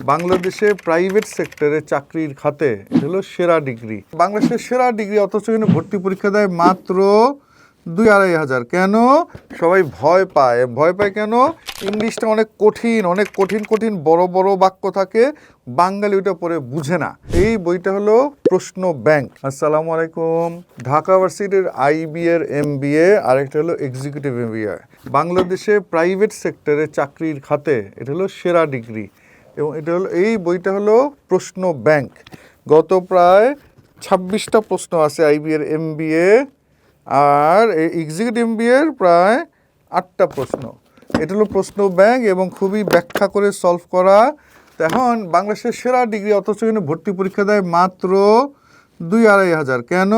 বাংলাদেশে প্রাইভেট সেক্টরে চাকরির খাতে হলো সেরা ডিগ্রি বাংলাদেশের সেরা ডিগ্রি অথচ এখানে ভর্তি পরীক্ষা দেয় মাত্র দুই আড়াই হাজার। কেন? সবাই ভয় পায়। ভয় পায় কেন? ইংলিশটা অনেক কঠিন অনেক কঠিন কঠিন, বড় বড় বাক্য থাকে। বাঙালি ওটা পড়ে বুঝে না। এই বইটা হলো প্রশ্ন ব্যাংক। আসসালামু আলাইকুম। ঢাকা ভার্সিটির আইবি এর এম বি এ আরেকটা হলো এক্সিকিউটিভ এম বি এ বাংলাদেশে প্রাইভেট সেক্টরে চাকরির খাতে এটা হলো সেরা ডিগ্রি এবং এটা হলো, এই বইটা হলো প্রশ্ন ব্যাংক। গত প্রায় ছাব্বিশটা প্রশ্ন আছে আইবি এর এম আর এক্সিকিউটিভ এম এর প্রায় আটটা প্রশ্ন। এটা হলো প্রশ্ন ব্যাংক এবং খুবই ব্যাখ্যা করে সলভ করা। এখন বাংলাদেশের সেরা ডিগ্রি, অথচ এখানে ভর্তি পরীক্ষা দেয় মাত্র দুই আড়াই হাজার। কেন?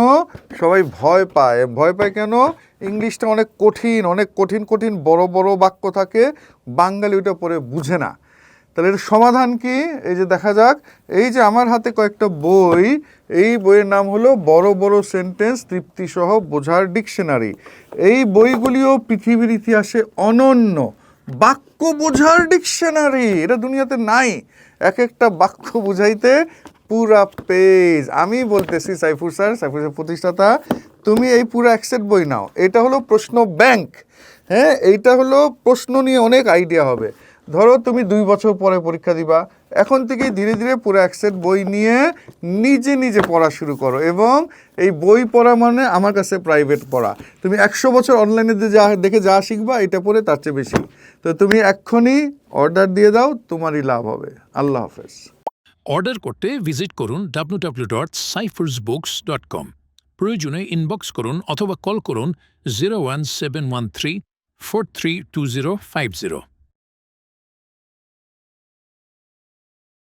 সবাই ভয় পায়। ভয় পায় কেন? ইংলিশটা অনেক কঠিন অনেক কঠিন কঠিন, বড় বড় বাক্য থাকে। বাঙালি ওটা পড়ে বুঝে না। তাহলে এর সমাধান কি? এই যে দেখা যাক। এই যে আমার হাতে কয়েকটা বই, এই বইয়ের নাম হলো বড় বড় সেন্টেন্স তৃপ্তি সহ বোঝার ডিকশনারি এই বইগুলিও পৃথিবীর ইতিহাসে অনন্য। বাক্য বোঝার ডিকশনারি এটা দুনিয়াতে নাই। এক একটা বাক্য বুঝাইতে পুরা পেজ আমি বলতেছি, সাইফুর স্যার সাইফুর স্যার প্রতিষ্ঠাতা, তুমি এই পুরো একসেট বই নাও। এটা হলো প্রশ্ন ব্যাংক হ্যাঁ এইটা হলো প্রশ্ন নিয়ে অনেক আইডিয়া হবে। ধরো তুমি দুই বছর পরে পরীক্ষা দিবা, এখন থেকেই ধীরে ধীরে পুরো একসেট বই নিয়ে নিজে নিজে পড়া শুরু করো এবং এই বই পড়া মানে আমার কাছে প্রাইভেট পড়া। তুমি একশো বছর অনলাইনে যা দেখে যা শিখবা, এটা পড়ে তার চেয়ে বেশি। তো তুমি এক্ষুনি অর্ডার দিয়ে দাও, তোমারই লাভ হবে। আল্লাহ হাফেজ। অর্ডার করতে ভিজিট করুন W W dot Saifurs books dot com প্রয়োজনে ইনবক্স করুন অথবা কল করুন zero one seven one three four three two zero five zero